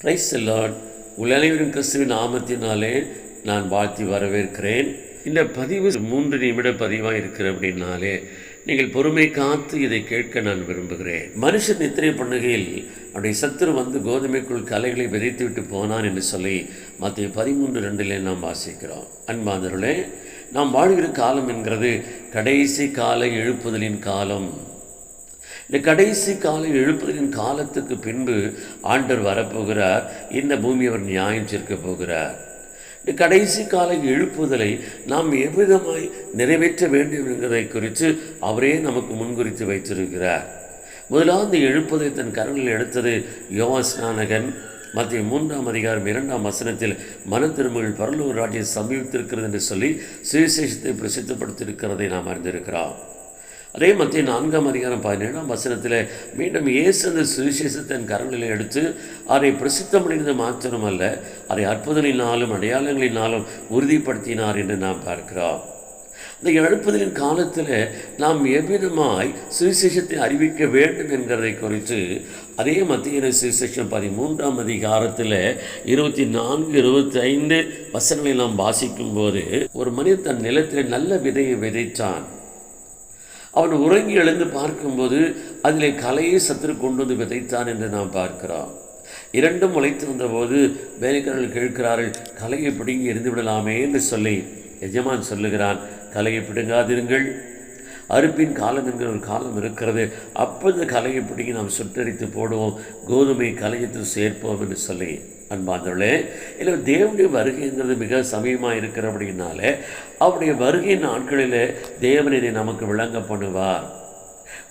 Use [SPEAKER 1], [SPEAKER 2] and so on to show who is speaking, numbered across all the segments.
[SPEAKER 1] Price Lord உலனைவரின் கிறிஸ்துவின் நாமத்தினாலே நான் வாழ்த்தி வரவேற்கிறேன். இந்த பதிவு மூன்று நிமிட பதிவாக இருக்கிற அப்படின்னாலே நீங்கள் பொறுமை காத்து இதை கேட்க நான் விரும்புகிறேன். மனுஷன் நித்திரை பண்ணுகையில் அவருடைய சத்துரு வந்து கோதுமைக்குள் கலைகளை விதைத்து விட்டு போனான் என்று சொல்லி மத்திய பதிமூன்று ரெண்டிலே நாம் வாசிக்கிறோம். அன்பாதருளே நாம் வாழ்கிற காலம் என்கிறது கடைசி கால எழுப்புதலின் காலம். இந்த கடைசி காலை எழுப்புதலின் காலத்துக்கு பின்பு ஆண்டவர் வரப்போகிறார். இந்த பூமி அவர் நியாயம் சேர்க்க போகிறார். இந்த கடைசி கால எழுப்புதலை நாம் எவ்விதமாய் நிறைவேற்ற வேண்டும் என்கிறதை குறித்து அவரே நமக்கு முன்குறித்து வைத்திருக்கிறார். முதலாவது எழுப்புதலை தன் கரணில் எடுத்தது யோவாஸ்நானகன் மத்திய மூன்றாம் அதிகாரம் இரண்டாம் வசனத்தில் மன திருமகள் பரலூர் ராஜ்யம் சமீபித்திருக்கிறது என்று சொல்லி சுவிசேஷத்தை பிரசித்தப்படுத்தியிருக்கிறதை நாம் அறிந்திருக்கிறோம். அதே மத்திய நான்காம் அதிகாரம் பதினேழாம் வசனத்தில் மீண்டும் இயேசு அந்த சுவிசேஷத்தின் கரங்களில் எடுத்து அதை பிரசித்தமடைந்தது மாத்திரமல்ல அதை அற்புதங்களினாலும் அடையாளங்களினாலும் உறுதிப்படுத்தினார் என்று நாம் பார்க்கிறோம். இந்த எழுப்புதலின் காலத்தில் நாம் எவ்விதமாய் சுவிசேஷத்தை அறிவிக்க வேண்டும் என்கிறதை குறித்து அதே மத்திய சுவிசேஷம் பதிமூன்றாம் அதிகாரத்தில் இருபத்தி நான்கு இருபத்தி ஐந்து வசனங்களை நாம் வாசிக்கும் போது ஒரு மனிதன் தன் நிலத்தில் நல்ல விதையை விதைத்தான். அவன் உறங்கி எழுந்து பார்க்கும்போது அதிலே கலையை சத்துரு கொண்டு வந்து விதைத்தான் என்று நாம் பார்க்கிறோம். இரண்டும் முளைத்திருந்த போது வேலைக்காரர்கள் கேட்கிறார்கள் கலையை பிடுங்கி இருந்து விடலாமே? என்று சொல்லி. எஜமான் சொல்லுகிறான் கலையை பிடுங்காதிருங்கள். அறுப்பின் காலம் என்கிற ஒரு காலம் இருக்கிறது. அப்போ இந்த கலையை பிடிங்கி நாம் சுட்டரித்து போடுவோம். கோதுமை கலையத்தில் சேர்ப்போம் என்று சொல்லி. அன்பாந்தவர்களே இல்லை தேவனுடைய வருகைங்கிறது மிக சமயமாக இருக்கிற அப்படின்னாலே அவருடைய வருகையின் நாட்களில் தேவன் இதை நமக்கு விளங்க பண்ணுவார்.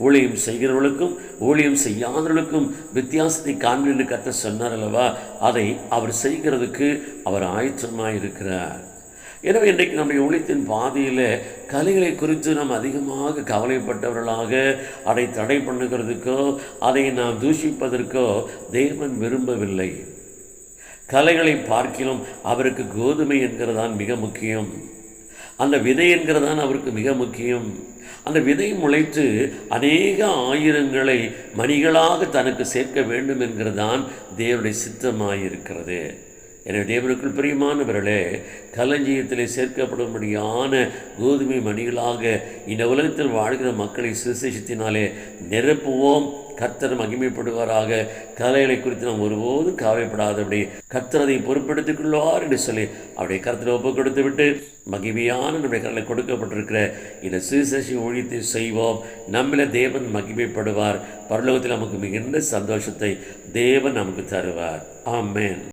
[SPEAKER 1] ஊழியம் செய்கிறவர்களுக்கும் ஊழியம் செய்யாதவர்களுக்கும் வித்தியாசத்தை காண்பின்னு கத்த சொன்னார் அல்லவா? அதை அவர் செய்கிறதுக்கு அவர் ஆயத்தமாக இருக்கிறார் எனவே இன்றைக்கு நம்முடைய ஒழித்தின் பாதையில் கலைகளை குறித்து நாம் அதிகமாக கவலைப்பட்டவர்களாக அதை தடை பண்ணுகிறதுக்கோ அதை நாம் தூஷிப்பதற்கோ தேவன் விரும்பவில்லை. கலைகளை பார்க்கிலும் அவருக்கு கோதுமை என்கிறதான் மிக முக்கியம். அந்த விதை என்கிறதான் அவருக்கு மிக முக்கியம். அந்த விதை முளைத்து அநேக ஆயிரங்களை மணிகளாக தனக்கு சேர்க்க வேண்டும் என்கிறதான் தேவனுடைய சித்தமாயிருக்கிறது. எனவே தேவருக்குள் பிரியமானவர்களே கலஞ்சியத்தில் சேர்க்கப்படும்படியான கோதுமை மணிகளாக இந்த உலகத்தில் வாழ்கிற மக்களை சுசேஷத்தினாலே நிரப்புவோம். கர்த்தர் மகிமைப்படுவாராக. கலைகளை குறித்து நாம் ஒருபோதும் கவலைப்படாதபடி கர்த்தரதை அதை பொறுப்பெடுத்துக் கொள்வார் என்று சொல்லி அவருடைய கருத்தில் ஒப்பு கொடுத்து விட்டு மகிமையான நம்முடைய கடலை கொடுக்கப்பட்டிருக்கிற இந்த சுசேஷ ஒழித்து செய்வோம். நம்மள தேவன் மகிமைப்படுவார். பரலோகத்தில் நமக்கு மிகுந்த சந்தோஷத்தை தேவன் நமக்கு தருவார். ஆமேன்.